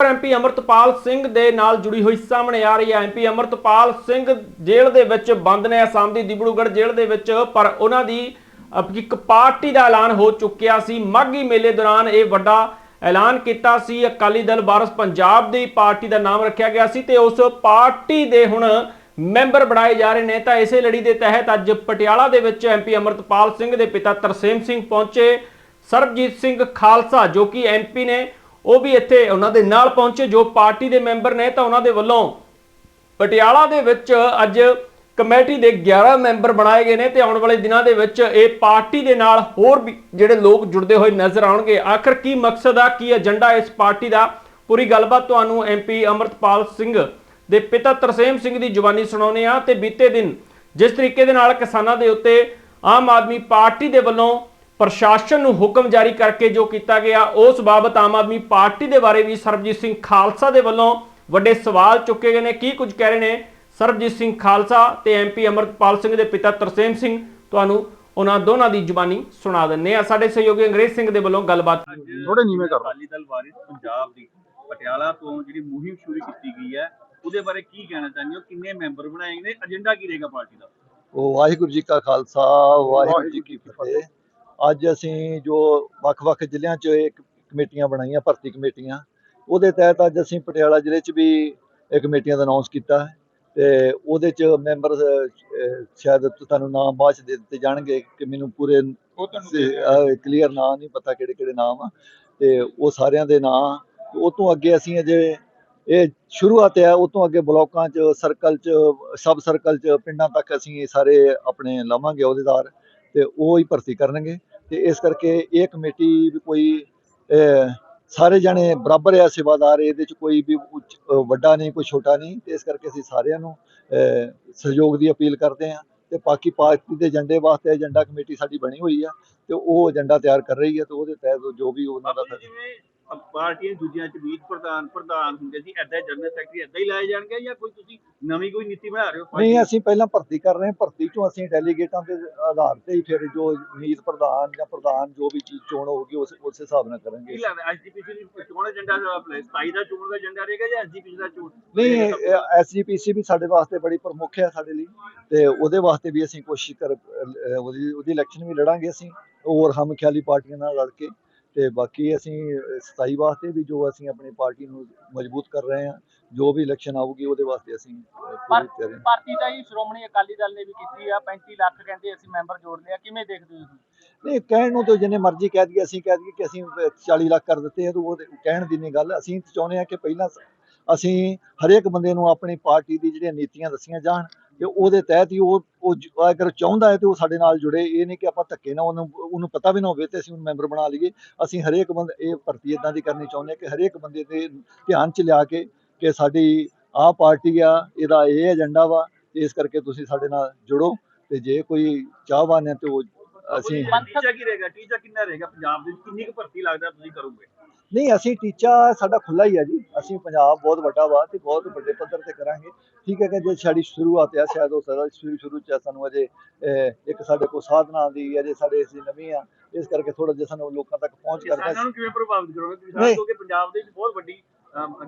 MP Amritpal Singh ਦੇ ਨਾਲ ਜੁੜੀ ਹੋਈ ਸਾਹਮਣੇ ਆ ਰਹੀ ਹੈ। ਐਮਪੀ ਅਮਰਤਪਾਲ ਸਿੰਘ ਜੇਲ੍ਹ ਦੇ ਵਿੱਚ ਬੰਦ ਨੇ, ਅਸਾਮ ਦੀ ਦਿਬੜੂਗੜ੍ਹ ਜੇਲ੍ਹ ਦੇ ਵਿੱਚ, ਪਰ ਉਹਨਾਂ ਦੀ ਇੱਕ ਪਾਰਟੀ ਦਾ ਐਲਾਨ ਹੋ ਚੁੱਕਿਆ ਸੀ। ਮਾਘੀ ਮੇਲੇ ਦੌਰਾਨ ਇਹ ਵੱਡਾ ਐਲਾਨ ਕੀਤਾ ਸੀ। ਅਕਾਲੀ ਦਲ ਵਾਰਸ ਪੰਜਾਬ ਦੀ ਪਾਰਟੀ ਦਾ ਨਾਮ ਰੱਖਿਆ ਗਿਆ ਸੀ ਤੇ ਉਸ ਪਾਰਟੀ ਦੇ ਹੁਣ ਮੈਂਬਰ ਬਣਾਏ ਜਾ ਰਹੇ ਨੇ। ਤਾਂ ਇਸੇ ਲੜੀ ਦੇ ਤਹਿਤ ਅੱਜ ਪਟਿਆਲਾ ਦੇ ਵਿੱਚ ਐਮਪੀ ਅਮਰਤਪਾਲ ਸਿੰਘ ਦੇ ਪਿਤਾ ਤਰਸੇਮ ਸਿੰਘ ਪਹੁੰਚੇ। ਸਰਬਜੀਤ ਸਿੰਘ ਖਾਲਸਾ, ਜੋ ਕਿ ਐਮਪੀ ਨੇ ਉਹ ਵੀ ਇੱਥੇ ਉਹਨਾਂ ਦੇ ਨਾਲ ਪਹੁੰਚੇ, ਜੋ ਪਾਰਟੀ ਦੇ ਮੈਂਬਰ ਨੇ ਤਾਂ ਉਹਨਾਂ ਦੇ ਵੱਲੋਂ ਪਟਿਆਲਾ ਦੇ ਵਿੱਚ ਅੱਜ ਕਮੇਟੀ ਦੇ 11 ਮੈਂਬਰ ਬਣਾਏ ਗਏ ਨੇ ਤੇ ਆਉਣ ਵਾਲੇ ਦਿਨਾਂ ਦੇ ਵਿੱਚ ਇਹ ਪਾਰਟੀ ਦੇ ਨਾਲ ਹੋਰ ਵੀ ਜਿਹੜੇ ਲੋਕ ਜੁੜਦੇ ਹੋਏ ਨਜ਼ਰ ਆਉਣਗੇ। ਆਖਰ ਕੀ ਮਕਸਦ ਆ, ਕੀ ਏਜੰਡਾ ਇਸ ਪਾਰਟੀ ਦਾ? ਪੂਰੀ ਗੱਲਬਾਤ ਤੁਹਾਨੂੰ ਐਮਪੀ ਅਮਰਤਪਾਲ ਸਿੰਘ ਦੇ ਪਿਤਾ ਤਰਸੇਮ ਸਿੰਘ ਦੀ ਜ਼ੁਬਾਨੀ ਸੁਣਾਉਨੇ ਆ ਤੇ ਬੀਤੇ ਦਿਨ ਜਿਸ ਤਰੀਕੇ ਦੇ ਨਾਲ ਕਿਸਾਨਾਂ ਦੇ ਉੱਤੇ ਆਮ ਆਦਮੀ ਪਾਰਟੀ ਦੇ ਵੱਲੋਂ ਪ੍ਰਸ਼ਾਸਨ ਨੂੰ ਹੁਕਮ ਜਾਰੀ ਕਰਕੇ ਜੋ ਕੀਤਾ ਗਿਆ ਉਸ ਬਾਬਤ ਆਮ ਆਦਮੀ ਪਾਰਟੀ ਦੇ ਬਾਰੇ ਵੀ ਸਰਬਜੀਤ ਸਿੰਘ ਖਾਲਸਾ ਦੇ ਵੱਲੋਂ ਵੱਡੇ ਸਵਾਲ ਚੁੱਕੇ ਗਏ ਨੇ। ਕੀ ਕੁਝ ਕਹਿ ਰਹੇ ਨੇ ਸਰਬਜੀਤ ਸਿੰਘ ਖਾਲਸਾ ਤੇ ਐਮਪੀ ਅਮਰਪਾਲ ਸਿੰਘ ਦੇ ਪਿਤਾ ਤਰਸੇਮ ਸਿੰਘ? ਤੁਹਾਨੂੰ ਉਹਨਾਂ ਦੋਨਾਂ ਦੀ ਜ਼ੁਬਾਨੀ ਸੁਣਾ ਦਿੰਨੇ ਆ ਸਾਡੇ ਸਹਿਯੋਗੀ ਅੰਗਰੇਜ਼ ਸਿੰਘ ਦੇ ਵੱਲੋਂ ਗੱਲਬਾਤ ਥੋੜੇ ਨੀਵੇਂ ਕਰ। ਅਕਾਲੀ ਦਲ ਵਾਰਿਸ ਪੰਜਾਬ ਦੀ ਪਟਿਆਲਾ ਤੋਂ ਜਿਹੜੀ ਮੁਹਿੰਮ ਸ਼ੁਰੂ ਕੀਤੀ ਗਈ ਹੈ ਉਹਦੇ ਬਾਰੇ ਕੀ ਕਹਿਣਾ ਚਾਹੁੰਦੇ ਹੋ? ਕਿੰਨੇ ਮੈਂਬਰ ਬਣਾਏ ਨੇ? ਏਜੰਡਾ ਕੀ ਰਹੇਗਾ ਪਾਰਟੀ ਦਾ? ਉਹ ਵਾਹਿਗੁਰੂ ਜੀ ਕਾ ਖਾਲਸਾ ਵਾਹਿਗੁਰੂ ਜੀ ਕੀ ਫਤਿਹ। ਅੱਜ ਅਸੀਂ ਜੋ ਵੱਖ-ਵੱਖ ਜ਼ਿਲ੍ਹਿਆਂ 'ਚ ਇੱਕ ਕਮੇਟੀਆਂ ਬਣਾਈਆਂ ਭਰਤੀ ਕਮੇਟੀਆਂ ਉਹਦੇ ਤਹਿਤ ਅੱਜ ਅਸੀਂ ਪਟਿਆਲਾ ਜ਼ਿਲ੍ਹੇ 'ਚ ਵੀ ਇਹ ਕਮੇਟੀਆਂ ਦਾ ਅਨਾਉਂਸ ਕੀਤਾ ਹੈ ਤੇ ਉਹਦੇ 'ਚ ਮੈਂਬਰ ਸ਼ਾਇਦ ਤੁਹਾਨੂੰ ਨਾਮ ਬਾਅਦ 'ਚ ਦੇ ਦਿੱਤੇ ਜਾਣਗੇ ਕਿ ਮੈਨੂੰ ਪੂਰੇ ਕਲੀਅਰ ਨਾਂ ਨਹੀਂ ਪਤਾ ਕਿਹੜੇ ਕਿਹੜੇ ਨਾਮ ਆ ਤੇ ਉਹ ਸਾਰਿਆਂ ਦੇ ਨਾਂ ਉਹ ਤੋਂ ਅੱਗੇ ਅਸੀਂ ਅਜੇ ਇਹ ਸ਼ੁਰੂਆਤ ਹੈ ਉਹ ਤੋਂ ਅੱਗੇ ਬਲਾਕਾਂ 'ਚ ਸਰਕਲ 'ਚ ਸਬ ਸਰਕਲ 'ਚ ਪਿੰਡਾਂ ਤੱਕ ਅਸੀਂ ਇਹ ਸਾਰੇ ਆਪਣੇ ਲਵਾਂਗੇ ਅਹੁਦੇਦਾਰ ਤੇ ਉਹ ਹੀ ਭਰਤੀ ਕਰਨਗੇ ਤੇ ਇਸ ਕਰਕੇ ਇਹ ਕਮੇਟੀ ਵੀ ਕੋਈ ਸਾਰੇ ਜਣੇ ਬਰਾਬਰ ਆ ਸੇਵਾਦਾਰ ਇਹਦੇ 'ਚ ਕੋਈ ਵੀ ਵੱਡਾ ਨਹੀਂ ਕੋਈ ਛੋਟਾ ਨਹੀਂ ਤੇ ਇਸ ਕਰਕੇ ਅਸੀਂ ਸਾਰਿਆਂ ਨੂੰ ਅਹ, ਸਹਿਯੋਗ ਦੀ ਅਪੀਲ ਕਰਦੇ ਹਾਂ ਤੇ ਬਾਕੀ ਪਾਰਟੀ ਦੇ ਏਜੰਡੇ ਵਾਸਤੇ ਏਜੰਡਾ ਕਮੇਟੀ ਸਾਡੀ ਬਣੀ ਹੋਈ ਆ ਤੇ ਉਹ ਏਜੰਡਾ ਤਿਆਰ ਕਰ ਰਹੀ ਹੈ ਤੇ ਉਹਦੇ ਤਹਿਤ ਜੋ ਵੀ ਉਹਨਾਂ ਦਾ ਜਿਵੇਂ ਪਾਰਟੀਆਂ ਦੂਜੀਆਂ ਚ ਵੀਰ ਪ੍ਰਧਾਨ ਪ੍ਰਧਾਨ ਹੁੰਦੇ ਸੀ ਐਦਾਂ ਜਨਰਲ ਸੈਕਟਰੀ ਐਦਾਂ ਹੀ ਲਾਏ ਜਾਣਗੇ ਜਾਂ ਕੋਈ ਤੁਸੀਂ ਨਵੀਂ ਕੋਈ ਨੀਤੀ ਬਣਾ ਰਹੇ ਹੋ? ਨਹੀਂ ਅਸੀਂ ਪਹਿਲਾਂ ਭਰਤੀ ਕਰ ਰਹੇ ਹਾਂ ਭਰਤੀ ਚੋਂ ਅਸੀਂ ਡੈਲੀਗੇਟਾਂ ਦੇ ਆਧਾਰ ਤੇ ਹੀ ਫਿਰ ਜੋ ਮੀਤ ਪ੍ਰਧਾਨ ਜਾਂ ਪ੍ਰਧਾਨ ਜੋ ਵੀ ਚੀਜ਼ ਚੋਣ ਹੋਊਗੀ ਉਸ ਉਸ ਹਿਸਾਬ ਨਾਲ ਕੀ ਕਰਾਂਗੇ ਲੱਗਦਾ ਐਸਜੀਪੀਸੀ ਦੀ ਚੋਣ ਏਜੰਡਾ 27 ਦਾ ਚੋਣ ਦਾ ਏਜੰਡਾ ਰਹੇਗਾ ਜਾਂ ਐਸਜੀਪੀਸੀ ਦਾ ਚੋਣ ਨਹੀਂ ਐਸਜੀਪੀਸੀ ਵੀ ਸਾਡੇ ਵਾਸਤੇ ਬੜੀ ਪ੍ਰਮੁੱਖ ਹੈ ਸਾਡੇ ਲਈ ਤੇ ਉਹਦੇ ਵਾਸਤੇ ਵੀ ਅਸੀਂ ਕੋਸ਼ਿਸ਼ ਕਰ ਉਹਦੀ ਉਹਦੀ ਇਲੈਕਸ਼ਨ ਵੀ ਲੜਾਂਗੇ ਅਸੀਂ ਹੋਰ ਹਮ ਖਿਆਲੀ ਪਾਰਟੀਆਂ ਨਾਲ ਲੜ ਕੇ। ਤੇ ਬਾਕੀ ਅਸੀਂ 27 ਵਾਸਤੇ ਵੀ ਜੋ ਅਸੀਂ ਆਪਣੀ ਪਾਰਟੀ ਨੂੰ ਮਜ਼ਬੂਤ ਕਰ ਰਹੇ ਹਾਂ ਜੋ ਵੀ ਇਲੈਕਸ਼ਨ ਆਊਗੀ ਉਹਦੇ ਵਾਸਤੇ ਅਸੀਂ ਪਰ ਤਿਆਰੀ ਪਾਰਟੀ ਦਾ ਹੀ ਸ਼੍ਰੋਮਣੀ ਅਕਾਲੀ ਦਲ ਨੇ ਵੀ ਕੀਤੀ ਆ 35 ਲੱਖ ਕਹਿੰਦੇ ਅਸੀਂ ਮੈਂਬਰ ਜੋੜ ਲਿਆ ਕਿਵੇਂ ਦੇਖਦੇ ਹੋ ਤੁਸੀਂ? ਨਹੀਂ ਕਹਿਣ ਨੂੰ ਤਾਂ ਜਿੰਨੇ ਮਰਜ਼ੀ ਕਹਿ ਦਈਏ ਅਸੀਂ ਕਹਿ ਦਈਏ ਕਿ ਅਸੀਂ 40 ਲੱਖ ਕਰ ਦਿੱਤੇ ਆ ਤਾਂ ਉਹ ਕਹਿਣ ਦੀ ਨਹੀਂ ਗੱਲ ਅਸੀਂ ਚਾਹੁੰਦੇ ਆ ਕਿ ਪਹਿਲਾਂ ਅਸੀਂ ਹਰੇਕ ਬੰਦੇ ਨੂੰ ਆਪਣੀ ਪਾਰਟੀ ਦੀ ਜਿਹੜੀਆਂ ਨੀਤੀਆਂ ਦੱਸੀਆਂ ਜਾਣ ਤੇ ਉਹਦੇ ਤਹਿਤ ਹੀ ਉਹ ਉਹ ਅਗਰ ਚਾਹੁੰਦਾ ਹੈ ਤੇ ਉਹ ਸਾਡੇ ਨਾਲ ਜੁੜੇ। ਇਹ ਨਹੀਂ ਕਿ ਆਪਾਂ ਧੱਕੇ ਨਾਲ ਉਹਨੂੰ ਉਹਨੂੰ ਪਤਾ ਵੀ ਨਾ ਹੋਵੇ ਤੇ ਅਸੀਂ ਉਹਨੂੰ ਮੈਂਬਰ ਬਣਾ ਲਈਏ। ਅਸੀਂ ਹਰੇਕ ਬੰਦੇ ਇਹ ਭਰਤੀ ਇਦਾਂ ਦੀ ਕਰਨੀ ਚਾਹੁੰਦੇ ਆ ਕਿ ਹਰੇਕ ਬੰਦੇ ਦੇ ਧਿਆਨ ਚ ਲਿਆ ਕੇ ਕਿ ਸਾਡੀ ਆਹ ਪਾਰਟੀ ਆ, ਇਹਦਾ ਇਹ ਏਜੰਡਾ ਵਾ, ਇਸ ਕਰਕੇ ਤੁਸੀਂ ਸਾਡੇ ਨਾਲ ਜੁੜੋ ਤੇ ਜੇ ਕੋਈ ਚਾਹਵਾਨ ਹੈ ਤੇ ਉਹ ਅਸੀਂ ਟੀਚਾ ਕੀ ਰਹੇਗਾ? ਟੀਚਾ ਕਿੰਨਾ ਰਹੇਗਾ ਪੰਜਾਬ ਦੇ? ਕਿੰਨੀ ਕੁ ਭਰਤੀ ਲੱਗਦਾ ਤੁਸੀਂ ਕਰੋਗੇ? ਨਹੀਂ ਅਸੀਂ ਟੀਚਾ ਸਾਡਾ ਖੁੱਲਾ ਹੀ ਹੈ ਜੀ। ਅਸੀਂ ਪੰਜਾਬ ਬਹੁਤ ਵੱਡਾ ਵਾ ਤੇ ਬਹੁਤ ਵੱਡੇ ਪੱਧਰ ਤੇ ਕਰਾਂਗੇ। ਠੀਕ ਹੈ ਕਿ ਜੇ ਸਾਡੀ ਸ਼ੁਰੂਆਤ ਹੈ ਸ਼ਾਇਦ ਉਹ ਸਾਡਾ ਸ਼ੁਰੂ ਸ਼ੁਰੂ ਚ ਸਾਨੂੰ ਅਜੇ ਇੱਕ ਸਾਡੇ ਕੋਲ ਸਾਧਨਾ ਦੀ ਅਜੇ ਸਾਡੇ ਅਸੀਂ ਨਵੀਂ ਆ। ਇਸ ਕਰਕੇ ਥੋੜਾ ਜਿਹਾ ਸਾਨੂੰ ਲੋਕਾਂ ਤੱਕ ਪਹੁੰਚ ਕਰਨਾ ਕਿਸਾਨਾਂ ਨੂੰ ਕਿਵੇਂ ਪ੍ਰਭਾਵਿਤ ਕਰੋਗੇ? ਨਹੀਂ। ਕਿਉਂਕਿ ਪੰਜਾਬ ਦੇ ਵਿੱਚ ਬਹੁਤ ਵੱਡੀ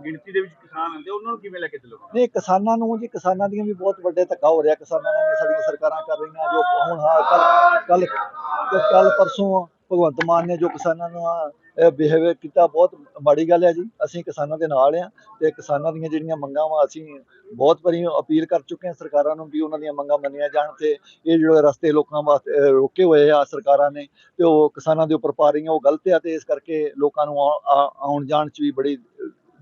ਗਿਣਤੀ ਦੇ ਵਿੱਚ ਕਿਸਾਨ ਹੁੰਦੇ, ਉਹਨਾਂ ਨੂੰ ਕਿਵੇਂ ਲੈ ਕੇ ਚੱਲੋਗੇ? ਨਹੀਂ, ਕਿਸਾਨਾਂ ਨੂੰ ਜੀ, ਕਿਸਾਨਾਂ ਦੀਆਂ ਵੀ ਬਹੁਤ ਵੱਡੇ ਧੱਕਾ ਹੋ ਰਿਹਾ। ਕਿਸਾਨਾਂ ਨਾਲ ਸਾਡੀਆਂ ਸਰਕਾਰਾਂ ਕਰ ਰਹੀਆਂ, ਜੋ ਹੁਣ ਕੱਲ ਕੱਲ ਕੱਲ ਪਰਸੋਂ ਭਗਵੰਤ ਮਾਨ ਨੇ ਜੋ ਕਿਸਾਨਾਂ ਨੂੰ ਬਿਹੇਵੀਅਰ ਕੀਤਾ, ਬਹੁਤ ਮਾੜੀ ਗੱਲ ਹੈ ਜੀ। ਅਸੀਂ ਕਿਸਾਨਾਂ ਦੇ ਨਾਲ ਆ ਤੇ ਕਿਸਾਨਾਂ ਦੀਆਂ ਜਿਹੜੀਆਂ ਮੰਗਾਂ ਵਾ, ਅਸੀਂ ਬਹੁਤ ਵਾਰੀ ਅਪੀਲ ਕਰ ਚੁੱਕੇ ਹਾਂ ਸਰਕਾਰਾਂ ਨੂੰ ਵੀ ਉਹਨਾਂ ਦੀਆਂ ਮੰਗਾਂ ਮੰਨੀਆਂ ਜਾਣ ਤੇ ਇਹ ਜਿਹੜੇ ਰਸਤੇ ਲੋਕਾਂ ਵਾਸਤੇ ਰੋਕੇ ਹੋਏ ਆ ਸਰਕਾਰਾਂ ਨੇ ਤੇ ਉਹ ਕਿਸਾਨਾਂ ਦੇ ਉੱਪਰ ਪਾ ਰਹੀਆਂ, ਉਹ ਗਲਤ ਆ ਤੇ ਇਸ ਕਰਕੇ ਲੋਕਾਂ ਨੂੰ ਆਉਣ ਜਾਣ ਚ ਵੀ ਬੜੀ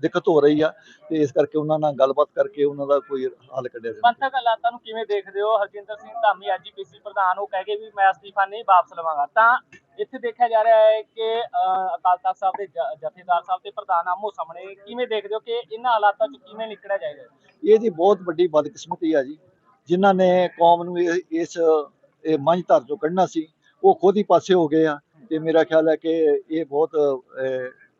ਦਿੱਕਤ ਹੋ ਰਹੀ ਆ ਤੇ ਇਸ ਕਰਕੇ ਉਹਨਾਂ ਨਾਲ ਗੱਲਬਾਤ ਕਰਕੇ ਉਹਨਾਂ ਦਾ ਕੋਈ ਹੱਲ ਕੱਢਿਆ ਜਾਵੇ। ਪੰਥਕ ਹਾਲਾਤਾਂ ਨੂੰ ਕਿਵੇਂ ਦੇਖਦੇ ਹੋ? ਹਰਜਿੰਦਰ ਸਿੰਘ ਧਾਮੀ ਐਜੀਪੀਸੀ ਪ੍ਰਧਾਨ ਉਹ ਕਹਿ ਕੇ ਵੀ ਮੈਂ ਅਸਤੀਫਾ ਨਹੀਂ ਵਾਪਸ ਲਵਾਂਗਾ। ਤਾਂ ਇੱਥੇ ਦੇਖਿਆ ਜਾ ਰਿਹਾ ਹੈ ਕਿ ਅਕਾਲ ਤਖਤ ਸਾਹਿਬ ਦੇ ਜਥੇਦਾਰ ਸਾਹਿਬ ਤੇ ਪ੍ਰਧਾਨ ਆਮੋ ਸਾਹਮਣੇ ਕਿਵੇਂ ਦੇਖਦੇ ਹੋ ਕਿ ਇਹਨਾਂ ਹਾਲਾਤਾਂ 'ਚ ਕਿਵੇਂ ਨਿਕਲਿਆ ਜਾਏਗਾ? ਇਹ ਜੀ ਬਹੁਤ ਵੱਡੀ ਬਦਕਿਸਮਤੀ ਆ ਜੀ। ਜਿਨ੍ਹਾਂ ਨੇ ਕੌਮ ਨੂੰ ਇਸ ਇਹ ਮੰਝ ਧਰ ਚੋਂ ਕੱਢਣਾ ਸੀ ਉਹ ਖੁਦ ਹੀ ਪਾਸੇ ਹੋ ਗਏ ਆ ਤੇ ਮੇਰਾ ਖਿਆਲ ਹੈ ਕਿ ਇਹ ਬਹੁਤ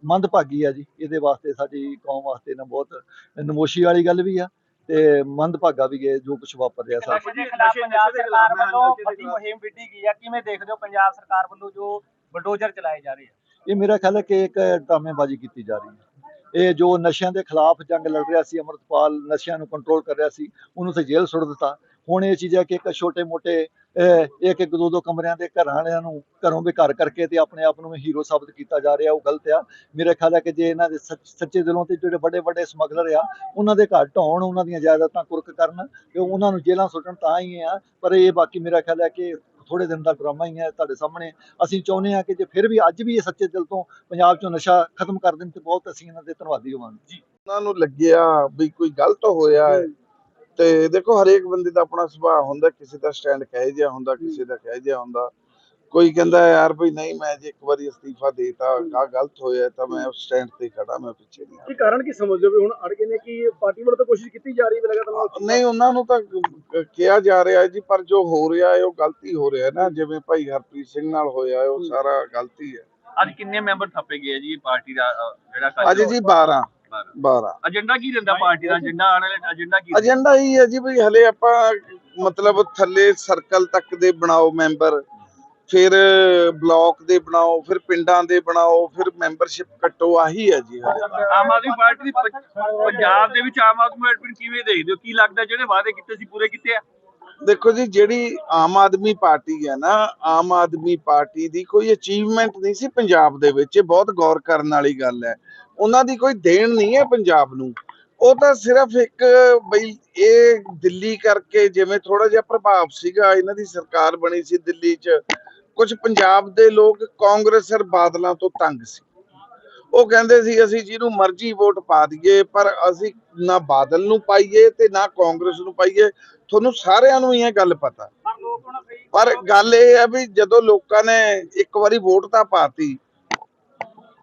ਮੰਦਭਾਗੀ ਆ ਜੀ। ਇਹਦੇ ਵਾਸਤੇ ਸਾਡੀ ਕੌਮ ਵਾਸਤੇ ਨਾ ਬਹੁਤ ਨਮੋਸ਼ੀ ਵਾਲੀ ਗੱਲ ਵੀ ਆ ਤੇ ਮੰਦਭਾਗਾ ਵੀ ਜੋ ਕੁਝ ਵਾਪਰ ਰਿਹਾ ਸਾਡੇ ਨਸ਼ੇ ਦੇ ਖਿਲਾਫ ਪੰਜਾਬ ਸਰਕਾਰ ਵੱਲੋਂ ਵੱਡੀ ਮੁਹਿੰਮ ਵਿੱਢੀ ਗਈ ਹੈ ਕਿਵੇਂ ਦੇਖਦੇ ਹੋ ਪੰਜਾਬ ਸਰਕਾਰ ਵੱਲੋਂ ਜੋ ਬਲਡੋਜ਼ਰ ਚਲਾਏ ਜਾ ਰਹੇ ਆ? ਇਹ ਮੇਰਾ ਖਿਆਲ ਹੈ ਕਿ ਇੱਕ ਡਰਾਮੇਬਾਜ਼ੀ ਕੀਤੀ ਜਾ ਰਹੀ ਹੈ। ਇਹ ਜੋ ਨਸ਼ਿਆਂ ਦੇ ਖਿਲਾਫ ਜੰਗ ਲੜ ਰਿਹਾ ਸੀ ਅਮਰਤਪਾਲ ਨਸ਼ਿਆਂ ਨੂੰ ਕੰਟਰੋਲ ਕਰ ਰਿਹਾ ਸੀ ਉਹਨੂੰ ਤੇ ਜੇਲ੍ਹ ਸੁੱਟ ਦਿੱਤਾ। ਹੁਣ ਇਹ ਚੀਜ਼ ਹੈ ਕਿ ਇੱਕ ਛੋਟੇ ਮੋਟੇ ਇੱਕ ਇੱਕ ਦੋ ਦੋ ਕਮਰਿਆਂ ਦੇ ਘਰਾਂ ਵਾਲਿਆਂ ਨੂੰ ਘਰੋਂ ਬੇਘਰ ਕਰਕੇ ਤੇ ਆਪਣੇ ਆਪ ਨੂੰ ਹੀਰੋ ਸਾਬਤ ਕੀਤਾ ਜਾ ਰਿਹਾ ਉਹ ਗਲਤ ਆ। ਮੇਰੇ ਖਿਆਲ ਹੈ ਕਿ ਜੇ ਇਹਨਾਂ ਦੇ ਸੱਚ- ਦਿਲੋਂ ਤੇ ਜਿਹੜੇ ਵੱਡੇ ਵੱਡੇ ਸਮਗਲਰ ਆ ਉਹਨਾਂ ਦੇ ਘਰ ਢਾਉਣ ਉਹਨਾਂ ਦੀਆਂ ਜਾਇਦਾਦਾਂ ਕੁਰਕ ਕਰਨ ਤੇ ਉਹਨਾਂ ਨੂੰ ਜੇਲ੍ਹਾਂ ਸੁੱਟਣ ਤਾਂ ਹੀ ਆ। ਪਰ ਇਹ ਬਾਕੀ ਮੇਰਾ ਖਿਆਲ ਹੈ ਕਿ ਥੋੜੇ ਦਿਨ ਦਾ ਡਰਾਮਾ ਹੀ ਹੈ ਤੁਹਾਡੇ ਸਾਹਮਣੇ। ਅਸੀਂ ਚਾਹੁੰਦੇ ਹਾਂ ਕਿ ਜੇ ਫਿਰ ਵੀ ਅੱਜ ਵੀ ਇਹ ਸੱਚੇ ਦਿਲ ਤੋਂ ਪੰਜਾਬ ਚੋਂ ਨਸ਼ਾ ਖਤਮ ਕਰ ਦੇਣ ਤੇ ਬਹੁਤ ਅਸੀਂ ਇਹਨਾਂ ਦੇ ਧੰਨਵਾਦੀ ਹੋਵਾਂਗੇ। ਉਹਨਾਂ ਨੂੰ ਲੱਗਿਆ ਵੀ ਕੋਈ ਗਲਤ ਹੋਇਆ ਹੈ। ਤੇ ਦੇਖੋ ਹਰੇਕ ਬੰਦੇ ਦਾ ਆਪਣਾ ਸੁਭਾਅ ਹੁੰਦਾ ਕਿਸੇ ਦਾ ਸਟੈਂਡ ਕਹੇ ਜਿਹਾ ਹੁੰਦਾ ਕਿਸੇ ਦਾ ਕਹੇ ਜਿਹਾ ਹੁੰਦਾ। ਕੋਈ ਕਹਿੰਦਾ ਯਾਰ ਵੀ ਨਹੀਂ ਮੈਂ ਜੇ ਇੱਕ ਵਾਰੀ ਅਸਤੀਫਾ ਦੇਤਾ ਆ ਗਲਤ ਹੋਇਆ ਤਾਂ ਮੈਂ ਉਸ ਸਟੈਂਡ ਤੇ ਖੜਾ ਮੈਂ ਪਿੱਛੇ ਨਹੀਂ ਕੀ ਕਾਰਨ ਕੀ ਸਮਝਦੇ ਹੋ ਵੀ ਹੁਣ ਅੜ ਗਏ ਨੇ ਕਿ ਪਾਰਟੀ ਵੱਲੋਂ ਤਾਂ ਕੋਸ਼ਿਸ਼ ਕੀਤੀ ਜਾ ਰਹੀ ਹੈ ਲਗਾਤਾਰ। ਨਹੀਂ ਉਹਨਾਂ ਨੂੰ ਤਾਂ ਕਿਹਾ ਜਾ ਰਿਹਾ ਹੈ ਜੀ ਪਰ ਜੋ ਹੋ ਰਿਹਾ ਹੈ ਉਹ ਗਲਤੀ ਹੋ ਰਿਹਾ ਹੈ ਨਾ। ਜਿਵੇਂ ਭਾਈ ਹਰਪ੍ਰੀਤ ਸਿੰਘ ਨਾਲ ਹੋਇਆ ਹੈ ਉਹ ਸਾਰਾ ਗਲਤੀ ਹੈ ਅੱਜ ਕਿੰਨੇ ਮੈਂਬਰ ਥੱਪੇ ਗਏ ਜੀ ਇਹ ਪਾਰਟੀ ਦਾ ਜਿਹੜਾ ਅੱਜ ਜੀ 12 12 ਏਜੰਡਾ ਕੀ ਰਹਿੰਦਾ ਪਾਰਟੀ ਦਾ? ਏਜੰਡਾ ਆਉਣ ਵਾਲੇ ਏਜੰਡਾ ਕੀ ਏਜੰਡਾ ਹੀ ਹੈ ਜੀ ਵੀ ਹਲੇ ਆਪਾਂ ਮਤਲਬ ਥੱਲੇ ਸਰਕਲ ਤੱਕ ਦੇ ਬਣਾਓ ਮੈਂਬਰ ਫਿਰ ਬਲਾਕ ਦੇ ਬਣਾਓ ਫਿਰ ਪਿੰਡਾਂ ਦੇ ਬਣਾਓ ਫਿਰ ਮੈਂਬਰਸ਼ਿਪ ਕੱਟੋ ਆਹੀ ਹੈ ਜੀ ਆਮ ਆਦਮੀ ਪਾਰਟੀ ਦੀ ਪੰਜਾਬ ਦੇ ਵਿੱਚ ਆਮ ਆਦਮੀ ਪਾਰਟੀ ਕਿਵੇਂ ਦੇਖਦੇ ਹੋ? ਕੀ ਲੱਗਦਾ ਜਿਹੜੇ ਵਾਅਦੇ ਕੀਤੇ ਸੀ ਪੂਰੇ ਕੀਤੇ ਆ? ਦੇਖੋ ਜੀ ਜਿਹੜੀ ਆਮ ਆਦਮੀ ਪਾਰਟੀ ਹੈ ਨਾ ਆਮ ਆਦਮੀ ਪਾਰਟੀ ਦੀ ਕੋਈ ਅਚੀਵਮੈਂਟ ਨਹੀਂ ਸੀ ਪੰਜਾਬ ਦੇ ਵਿੱਚ। ਇਹ ਬਹੁਤ ਗੌਰ ਕਰਨ ਵਾਲੀ ਗੱਲ ਹੈ। ਉਹਨਾਂ ਦੀ ਕੋਈ ਦੇਣ ਨਹੀਂ ਹੈ ਪੰਜਾਬ ਨੂੰ। ਉਹ ਤਾਂ ਸਿਰਫ ਇੱਕ ਬਈ ਇਹ ਦਿੱਲੀ ਕਰਕੇ ਜਿਵੇਂ ਥੋੜਾ ਜਿਹਾ ਪ੍ਰਭਾਵ ਸੀਗਾ, ਇਹਨਾਂ ਦੀ ਸਰਕਾਰ ਬਣੀ ਸੀ ਦਿੱਲੀ 'ਚ ਕੁਝ ਪੰਜਾਬ ਦੇ ਲੋਕ ਕਾਂਗਰਸ ਔਰ ਬਾਦਲਾਂ ਤੋਂ ਤੰਗ ਸੀ। ਉਹ ਕਹਿੰਦੇ ਸੀ, ਅਸੀਂ ਜਿਹਨੂੰ ਮਰਜ਼ੀ ਵੋਟ ਪਾ ਦਈਏ, ਪਰ ਅਸੀਂ ਨਾ ਬਾਦਲ ਨੂੰ ਪਾਈਏ ਤੇ ਨਾ ਕਾਂਗਰਸ ਨੂੰ ਪਾਈਏ। ਤੁਹਾਨੂੰ ਸਾਰਿਆਂ ਨੂੰ ਹੀ ਇਹ ਗੱਲ ਪਤਾ। ਪਰ ਗੱਲ ਇਹ ਹੈ ਵੀ ਜਦੋਂ ਲੋਕਾਂ ਨੇ ਇੱਕ ਵਾਰੀ ਵੋਟ ਤਾਂ ਪਾਤੀ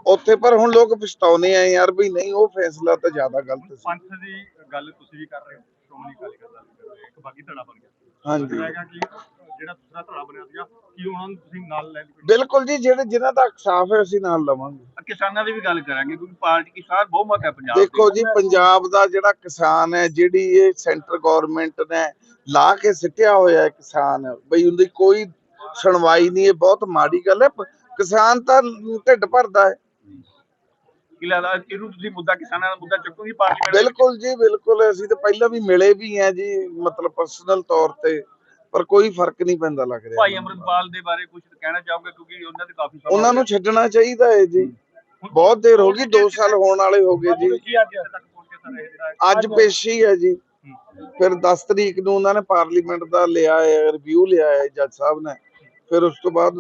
ਉੱਥੇ ਪਰ ਹੁਣ ਲੋਕ ਪਛਤਾਉਨੇ ਆ ਯਾਰ ਵੀ ਨਹੀਂ ਉਹ ਫੈਸਲਾ ਤਾਂ ਜ਼ਿਆਦਾ ਗਲਤ ਸੀ। ਪੰਥ ਦੀ ਗੱਲ ਤੁਸੀਂ ਵੀ ਕਰ ਰਹੇ ਹੋ ਸ਼੍ਰੋਮਣੀ ਅਕਾਲੀ ਦਲ ਦੀ। ਇੱਕ ਬਾਗੀ ਧੜਾ ਬਣ ਗਿਆ। ਹਾਂਜੀ। ਹੈਗਾ ਕਿ ਜਿਹੜਾ ਦੂਸਰਾ ਧੜਾ ਬਣਿਆ ਸੀਗਾ ਕਿ ਉਹਨਾਂ ਨੂੰ ਤੁਸੀਂ ਨਾਲ ਲੈ ਲਓ ਬਿਲਕੁਲ ਜੀ ਜਿਹੜੇ ਜਿਨ੍ਹਾਂ ਦਾ ਸਾਫ਼ ਹੈ ਅਸੀਂ ਨਾਲ ਲਵਾਂਗੇ। ਕਿਸਾਨਾਂ ਦੀ ਵੀ ਗੱਲ ਕਰਾਂਗੇ ਕਿਉਂਕਿ ਪਾਰਟੀ ਕਿਸਾਨ ਬਹੁਮਤ ਹੈ ਪੰਜਾਬ ਦੇਖੋ ਜੀ ਪੰਜਾਬ ਦਾ ਜਿਹੜਾ ਕਿਸਾਨ ਹੈ ਜਿਹੜੀ ਇਹ ਸੈਂਟਰ ਗਵਰਨਮੈਂਟ ਨੇ ਲਾ ਕੇ ਸਿੱਟਿਆ ਹੋਇਆ ਹੈ ਕਿਸਾਨ ਬਈ ਉਹਦੀ ਕੋਈ ਸੁਣਵਾਈ ਨਹੀਂ ਇਹ ਬਹੁਤ ਮਾੜੀ ਗੱਲ ਹੈ। ਕਿਸਾਨ ਤਾਂ ਢਿੱਡ ਭਰਦਾ ਹੈ। ਕੀ ਲੱਗਦਾ ਇਹਨੂੰ ਤੁਸੀਂ ਮੁੱਦਾ ਕਿਸਾਨਾਂ ਦਾ ਮੁੱਦਾ ਚੁੱਕੋਗੇ ਪਾਰਲੀਮੈਂਟ ਬਿਲਕੁਲ ਜੀ ਬਿਲਕੁਲ। ਅਸੀਂ ਤਾਂ ਪਹਿਲਾਂ ਵੀ ਮਿਲੇ ਵੀ ਆ ਜੀ ਮਤਲਬ ਪਰਸਨਲ ਤੌਰ ਤੇ ਪਰ ਕੋਈ ਫ਼ਰਕ ਨਹੀਂ ਪੈਂਦਾ ਲੱਗ ਰਿਹਾ। ਭਾਈ ਅਮਰਪਾਲ ਦੇ ਬਾਰੇ ਕੁਝ ਕਹਿਣਾ ਚਾਹੋਗੇ? ਕਿਉਂਕਿ ਉਹਨਾਂ ਦੇ ਕਾਫੀ ਉਹਨਾਂ ਨੂੰ ਛੱਡਣਾ ਚਾਹੀਦਾ ਹੈ ਜੀ। ਬਹੁਤ ਦੇਰ ਹੋ ਗਈ 2 ਸਾਲ ਹੋਣ ਵਾਲੇ ਹੋ ਗਏ ਜੀ। ਅੱਜ ਪੇਸ਼ੀ ਹੈ ਜੀ। ਫਿਰ 10 ਤਰੀਕ ਨੂੰ ਉਹਨਾਂ ਨੇ ਪਾਰਲੀਮੈਂਟ ਦਾ ਲਿਆ ਹੈ ਰਿਵਿਊ ਲਿਆ ਹੈ ਜੱਜ ਸਾਹਿਬ ਨੇ। ਫਿਰ ਉਸ ਤੋਂ ਬਾਅਦ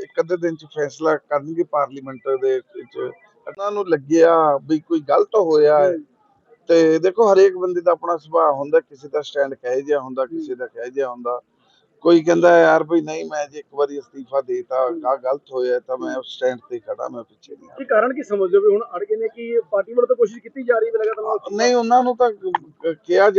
ਇੱਕ ਅੱਧੇ ਦਿਨ ਚ ਫੈਸਲਾ ਕਰਨਗੇ ਪਾਰਲੀਮੈਂਟ ਦੇ ਵਿੱਚ। ਉਹਨਾਂ ਨੂੰ ਲੱਗਿਆ ਵੀ ਕੋਈ ਗਲਤ ਹੋਇਆ ਹੈ। ਤੇ ਦੇਖੋ ਹਰੇਕ ਬੰਦੇ ਦਾ ਆਪਣਾ ਸੁਭਾਅ ਹੁੰਦਾ ਕਿਸੇ ਦਾ ਸਟੈਂਡ ਕਹੇ ਜਿਹਾ ਹੁੰਦਾ ਕਿਸੇ ਦਾ ਕਹੇ ਜਿਹਾ ਹੁੰਦਾ। ਕੋਈ ਕਹਿੰਦਾ ਯਾਰ ਵੀ ਨਹੀਂ ਮੈਂ ਜੇ ਇੱਕ ਵਾਰੀ ਅਸਤੀਫਾ ਦੇਤਾ ਆ ਗਲਤ ਹੋਇਆ ਤਾਂ ਮੈਂ ਉਸ ਸਟੈਂਡ ਤੇ ਖੜਾ ਮੈਂ ਪਿੱਛੇ ਨਹੀਂ ਕੀ ਕਾਰਨ ਕੀ ਸਮਝਦੇ ਹੋ ਵੀ ਹੁਣ ਅੜ ਗਏ ਨੇ ਕਿ ਪਾਰਟੀ ਵੱਲੋਂ ਤਾਂ ਕੋਸ਼ਿਸ਼ ਕੀਤੀ ਜਾ ਰਹੀ ਹੈ ਲਗਾਤਾਰ ਨਹੀਂ ਉਹਨਾਂ ਨੂੰ ਤਾਂ ਕਿਹਾ